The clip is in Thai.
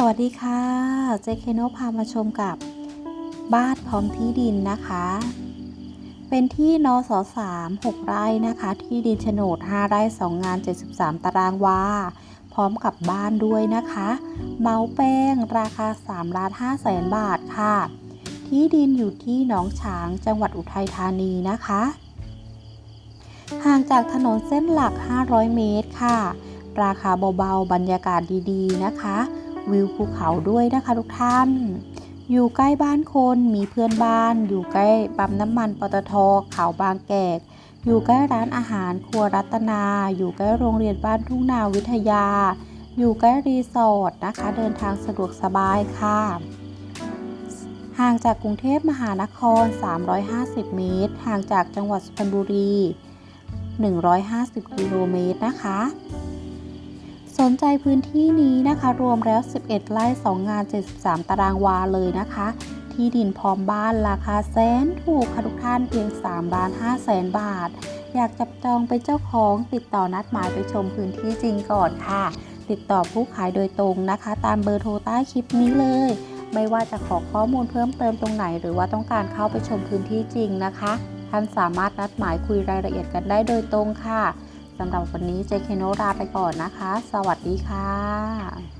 สวัสดีค่ะ เจเคโนพามาชมกับบ้านพร้อมที่ดินนะคะ เป็นที่นสสาม6ไร่นะคะ ที่ดินโฉนด5ไร่2งาน 73 ตารางวา พร้อมกับบ้านด้วยนะคะ เมาแป้งราคา3ล้าน5แสนบาทค่ะ ที่ดินอยู่ที่หนองฉางจังหวัดอุทัยธานีนะคะ ห่างจากถนนเส้นหลัก 500 เมตรค่ะ ราคาเบาๆ บรรยากาศดีๆ นะคะ วิวภูเขาด้วยนะคะทุกท่าน อยู่ใกล้บ้านคนมีเพื่อนบ้าน อยู่ใกล้ปั๊มน้ำมันปตทเขาบางแกก อยู่ใกล้ร้านอาหารครัวรัตนา อยู่ใกล้โรงเรียนบ้านทุ่งนาวิทยา อยู่ใกล้รีสอร์ทนะคะ เดินทางสะดวกสบายค่ะห่างจากกรุงเทพมหานคร 350 เมตร ห่างจากจังหวัดสุพรรณบุรี 150 กิโลเมตรนะคะ สนใจพื้นที่นี้นะคะ รวมแล้ว 11 ไร่ 2 งาน 73 ตารางวาเลยนะคะ ที่ดินพร้อมบ้านราคาแสนถูกค่ะทุกท่านเพียง3ล้าน5แสนบาท อยากจับจองเป็นเจ้าของติดต่อนัดหมายไปชมพื้นที่จริงก่อนค่ะ ติดต่อผู้ขายโดยตรงนะคะ ตามเบอร์โทรใต้คลิปนี้เลย ไม่ว่าจะขอข้อมูลเพิ่มเติมตรงไหน หรือว่าต้องการเข้าไปชมพื้นที่จริงนะคะ ท่านสามารถนัดหมายคุยรายละเอียดกันได้โดยตรงค่ะ สำหรับวันนี้เจเคโนลาไปก่อนนะคะ สวัสดีค่ะ